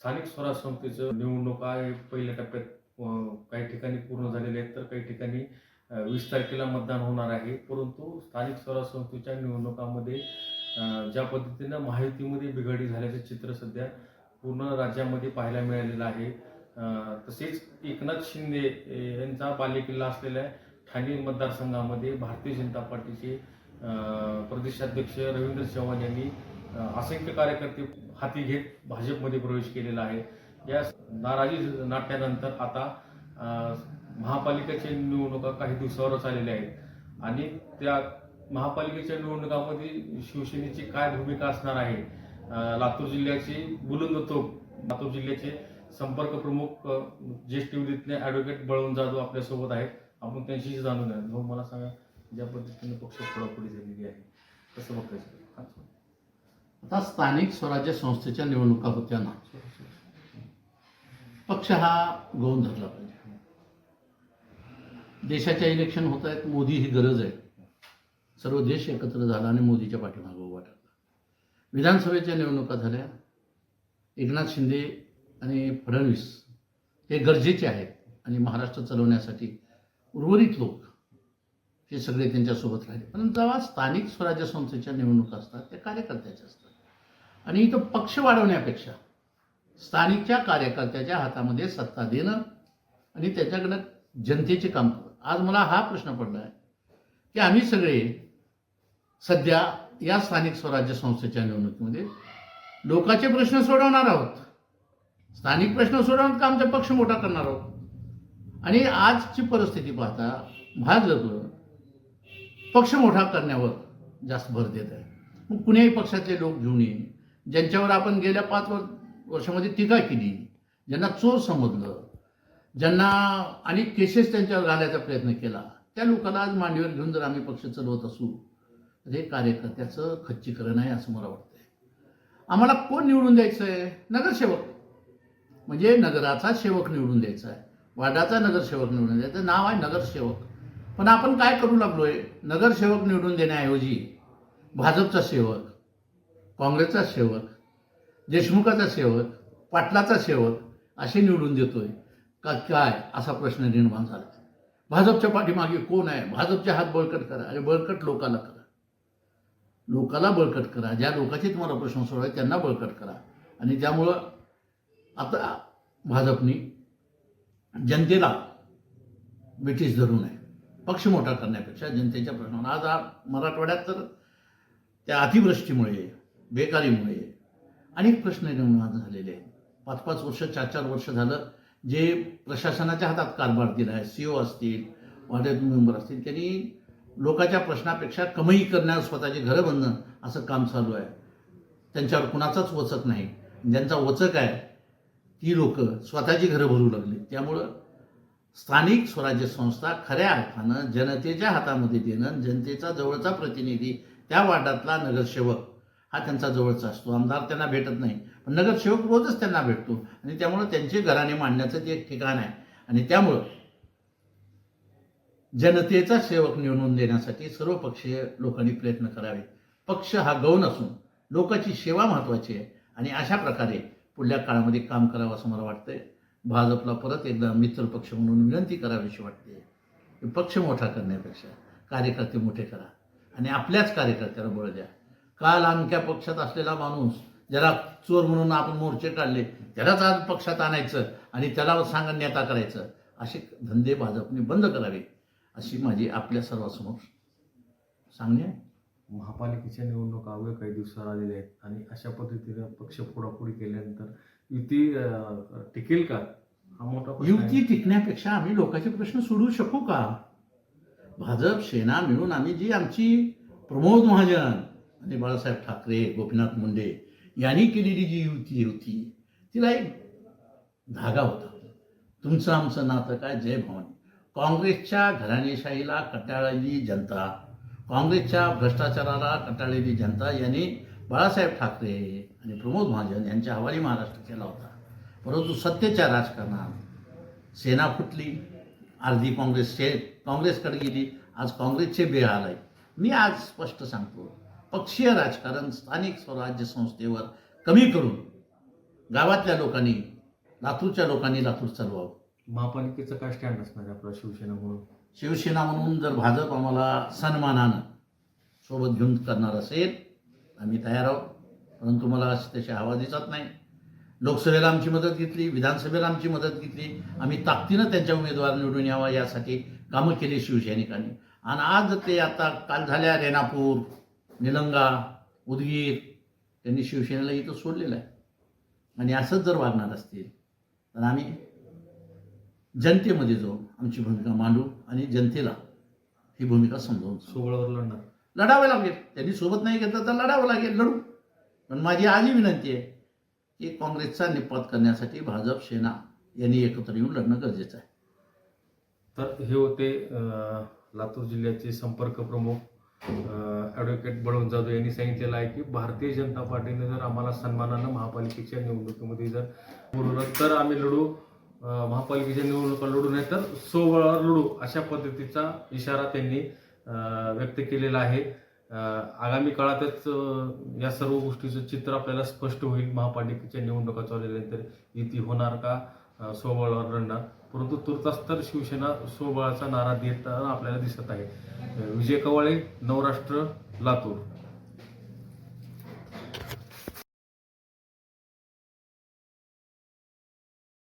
स्थानिक स्वराज संस्थेचं निवडणुका आहे. पहिल्या टप्प्यात काही ठिकाणी पूर्ण झालेले आहेत तर काही ठिकाणी वीस तारखेला मतदान होणार आहे. परंतु स्थानिक स्वराज संस्थेच्या निवडणुकामध्ये ज्या पद्धतीनं माहितीमध्ये बिघाडी झाल्याचं चित्र सध्या पूर्ण राज्यामध्ये पाहायला मिळालेलं आहे. तसेच एकनाथ शिंदे यांचा बालेकिल्ला असलेल्या ठाणे मतदारसंघामध्ये भारतीय जनता पार्टीचे प्रदेशाध्यक्ष रवींद्र चव्हाण यांनी असंख्य कार्यकर्ते हाती घेत भाजपमध्ये प्रवेश केलेला आहे. या नाराजी नाट्यानंतर आता महापालिकेच्या निवडणुका काही दिवसावरच आलेल्या आहेत. आणि त्या महापालिकेच्या निवडणुकामध्ये शिवसेनेची काय भूमिका असणार आहे? लातूर जिल्ह्याचे बुलंद तोप लातूर जिल्ह्याचे संपर्क प्रमुख ज्येष्ठ विधीतले ॲडव्होकेट बळवंत जाधव आपल्यासोबत आहेत. आपण त्यांच्याशी जाणून घ्या भाऊ मला सांगा ज्या पद्धतीने पक्ष पुढापुढे झालेली आहे. कसं बघायचं आता स्थानिक स्वराज्य संस्थेच्या निवडणुका होत्या ना. पक्ष हा गौण धरला पाहिजे. देशाच्या इलेक्शन होत आहेत मोदी ही गरज आहे. सर्व देश एकत्र झाला आणि मोदीच्या पाठीमागे उभा टाकला विधानसभेच्या निवडणुका झाल्या. एकनाथ शिंदे आणि फडणवीस हे गरजेचे आहेत आणि महाराष्ट्र चालवण्यासाठी उर्वरित लोक हे सगळे त्यांच्यासोबत राहिले. पण जेव्हा स्थानिक स्वराज्य संस्थेच्या निवडणुका असतात त्या कार्यकर्त्याच्या असतात. आणि इथं पक्ष वाढवण्यापेक्षा स्थानिकच्या कार्यकर्त्याच्या हातामध्ये सत्ता देणं आणि त्याच्याकडं जनतेचे काम करणं. आज मला हा प्रश्न पडला आहे की आम्ही सगळे सध्या या स्थानिक स्वराज्य संस्थेच्या निवडणुकीमध्ये लोकांचे प्रश्न सोडवणार आहोत. स्थानिक प्रश्न सोडवून का आमचा पक्ष मोठा करणार आहोत. आणि आजची परिस्थिती पाहता भाजप पक्ष मोठा करण्यावर जास्त भर देत आहे. मग कुण्याही पक्षातले लोक घेऊन येईन ज्यांच्यावर आपण गेल्या पाच वर्षामध्ये टीका केली ज्यांना चोर समजलं ज्यांना अनेक केसेस त्यांच्यावर घालायचा प्रयत्न केला त्या लोकांना आज मांडीवर घेऊन जर आम्ही पक्ष चालवत असू तर हे कार्यकर्त्याचं खच्चीकरण आहे असं मला वाटतंय. आम्हाला कोण निवडून द्यायचं आहे नगरसेवक. म्हणजे नगराचा सेवक निवडून द्यायचा आहे. वार्डाचा नगरसेवक निवडून द्यायचं नाव आहे नगरसेवक. पण आपण काय करू लागलोय? नगरसेवक निवडून देण्याऐवजी भाजपचा सेवक काँग्रेसचा सेवक देशमुखाचा सेवक पाटलाचा सेवक असे निवडून देतोय. का काय? असा प्रश्न निर्माण झाला. भाजपच्या पाठीमागे कोण आहे? भाजपचे हात बळकट करा आणि बळकट लोकाला करा. लोकाला बळकट करा. ज्या लोकांचे तुम्हाला प्रश्न सोडवाय त्यांना बळकट करा. आणि त्यामुळं आता भाजपनी जनतेला ब्रिटिश धरून आहे. पक्ष मोठा करण्यापेक्षा जनतेच्या प्रश्नावर. आज मराठवाड्यात तर त्या अतिवृष्टीमुळे बेकारीमुळे. अनेक प्रश्न निर्माण झालेले आहेत. पाच पाच वर्ष चार चार वर्ष झालं जे प्रशासनाच्या हातात कारभार दिला आहे. सी ओ असतील वार्ड मेंबर असतील त्यांनी लोकांच्या प्रश्नापेक्षा कमाई करण्यास स्वतःची घरं बनणं असं काम चालू आहे. त्यांच्यावर कुणाचाच वचक नाही. ज्यांचा वचक आहे ती लोक स्वतःची घरं भरू लागली. त्यामुळं स्थानिक स्वराज्य संस्था खऱ्या अर्थानं जनतेच्या हातामध्ये देणं जनतेचा जवळचा प्रतिनिधी त्या वार्डातला नगरसेवक हा त्यांचा जवळचा असतो. आमदार त्यांना भेटत नाही. पण नगरसेवक रोजच त्यांना भेटतो. आणि त्यामुळं त्यांचे घराने मांडण्याचं ते एक ठिकाण आहे. आणि त्यामुळं जनतेचा सेवक निवडून देण्यासाठी सर्व पक्षीय लोकांनी प्रयत्न करावे. पक्ष हा गौण असून लोकांची सेवा महत्त्वाची आहे. आणि अशा प्रकारे पुढल्या काळामध्ये काम करावं असं मला वाटतंय. भाजपला परत एकदा मित्र पक्ष म्हणून विनंती करावीशी वाटते. की पक्ष मोठा करण्यापेक्षा कार्यकर्ते मोठे करा. आणि आपल्याच कार्यकर्त्याला बळ द्या. काल अमक्या पक्षात असलेला माणूस ज्याला चोर म्हणून आपण मोर्चे काढले त्यालाच आज पक्षात आणायचं आणि त्याला सांगा नेता करायचं असे धंदे भाजपने बंद करावे अशी माझी आपल्या सर्वांसमोर सांगणे आहे. महापालिकेच्या निवडणुका अवघ्या काही दिवसावर आलेल्या आहेत आणि अशा पद्धतीनं पक्ष फोडाफोडी केल्यानंतर युती टिकेल का? हा मोठा. युती टिकण्यापेक्षा आम्ही लोकांचे प्रश्न सोडवू शकू का? भाजप सेना मिळून आम्ही जी आमची प्रमोद महाजन आणि बाळासाहेब ठाकरे गोपीनाथ मुंडे यांनी केलेली जी युती होती तिला एक धागा होता. तुमचं आमचं नातं काय? जय भवानी. काँग्रेसच्या घराणेशाहीला कटाळलेली जनता काँग्रेसच्या भ्रष्टाचाराला कटाळलेली जनता यांनी बाळासाहेब ठाकरे आणि प्रमोद महाजन यांच्या हवाली महाराष्ट्र केला होता. परंतु सत्तेच्या राजकारणात सेना फुटली अर्धी काँग्रेसचे काँग्रेसकडे गेली आज काँग्रेसचे बेहाल आहे. मी आज स्पष्ट सांगतो पक्षीय राजकारण स्थानिक स्वराज्य संस्थेवर कमी करून गावातल्या लोकांनी लातूरच्या लोकांनी लातूर चालवावं. महापालिकेचं काय स्टँड असणार आपला शिवसेना म्हणून? शिवसेना म्हणून जर भाजप आम्हाला सन्मानानं सोबत घेऊन करणार असेल आम्ही तयार आहोत. परंतु मला अशी तशी हवा दिसत नाही. लोकसभेला आमची मदत घेतली विधानसभेला आमची मदत घेतली. आम्ही ताकदीनं त्यांच्या उमेदवार निवडून यावा यासाठी कामं केली शिवसैनिकांनी. आणि आज ते आता काल झाल्या रेणापूर निलंगा उदगीर त्यांनी शिवसेनेला इथं सोडलेलं आहे. आणि असंच जर वागणार असतील तर आम्ही जनतेमध्ये जाऊन आमची भूमिका मांडू आणि जनतेला ही भूमिका समजावून. सोबळावर लढणार. लढावं लागेल. त्यांनी सोबत नाही घेतलं तर लढावं लागेल लढू. पण माझी आजही विनंती आहे की काँग्रेसचा निपात करण्यासाठी भाजप सेना यांनी एकत्र येऊन लढणं गरजेचं आहे. तर हे होते लातूर जिल्ह्याचे संपर्क प्रमुख ॲडव्होकेट बळवंत जाधव यांनी सांगितलेलं आहे की भारतीय जनता पार्टीने जर आम्हाला सन्मानानं महापालिकेच्या निवडणुकीमध्ये जर बोलवलं तर आम्ही लढू. महापालिकेच्या निवडणुका लढू नाही तर सोबळावर लढू अशा पद्धतीचा इशारा त्यांनी व्यक्त केलेला आहे. आगामी काळातच या सर्व गोष्टीचं चित्र आपल्याला स्पष्ट होईल. महापालिकेच्या निवडणुका चालल्यानंतर इथे युती होणार का? स्वबळावर सोबळावर लढणार परंतु तुर्तास तर शिवसेना स्वबळाचा नारा देताना आपल्याला दिसत आहे. विजय कवाळे नवराष्ट्र लातूर.